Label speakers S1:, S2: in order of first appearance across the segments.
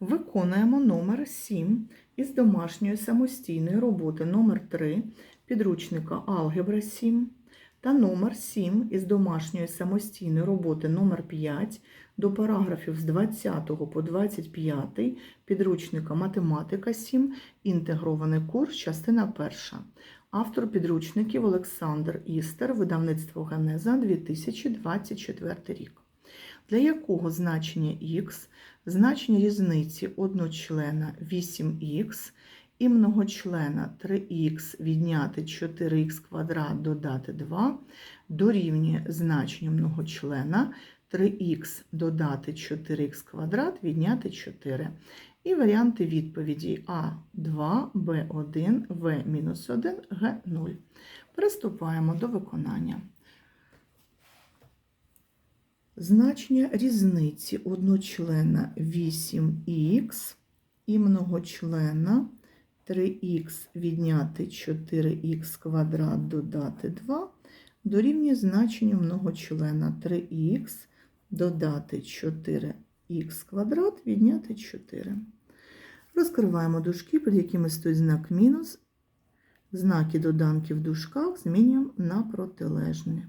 S1: Виконуємо номер 7 із домашньої самостійної роботи. Номер 3 підручника Алгебра 7 та номер 7 із домашньої самостійної роботи. Номер 5 до параграфів з 20 по 25 підручника Математика 7, інтегрований курс, частина 1. Автор підручників Олександр Істер, видавництво Генеза 2024 рік. Для якого значення х, значення різниці одночлена 8х і многочлена 3х відняти 4х квадрат додати 2 дорівнює значенню многочлена 3х додати 4х квадрат відняти 4. І варіанти відповіді А2, Б1, В-1, Г0. Приступаємо до виконання. Значення різниці одночлена 8х і многочлена 3х відняти 4х квадрат додати 2 дорівнює значенню многочлена 3х додати 4х квадрат відняти 4. Розкриваємо дужки, під якими стоїть знак мінус. Знаки доданки в дужках змінюємо на протилежні.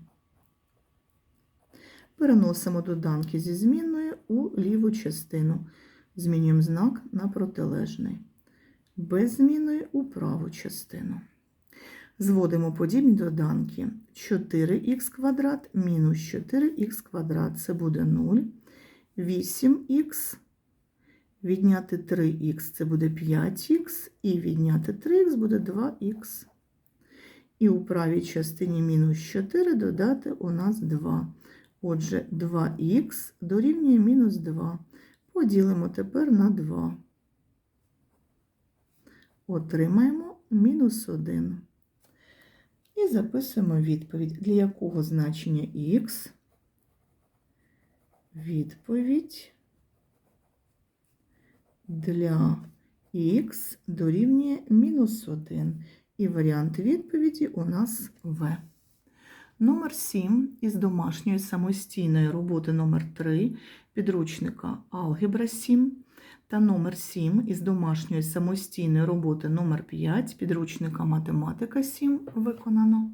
S1: Переносимо доданки зі змінної у ліву частину. Змінюємо знак на протилежний. Без змінної у праву частину. Зводимо подібні доданки. 4х квадрат мінус 4х квадрат це буде 0. 8х відняти 3х це буде 5х, і відняти 3х буде 2х. І у правій частині мінус 4 додати у нас 2. Отже, 2х дорівнює мінус 2. Поділимо тепер на 2. Отримаємо мінус 1. І записуємо відповідь, для якого значення х відповідь для х дорівнює мінус 1. І варіант відповіді у нас В. Номер 7 із домашньої самостійної роботи номер 3 підручника Алгебра 7 та номер 7 із домашньої самостійної роботи номер 5 підручника Математика 7 виконано.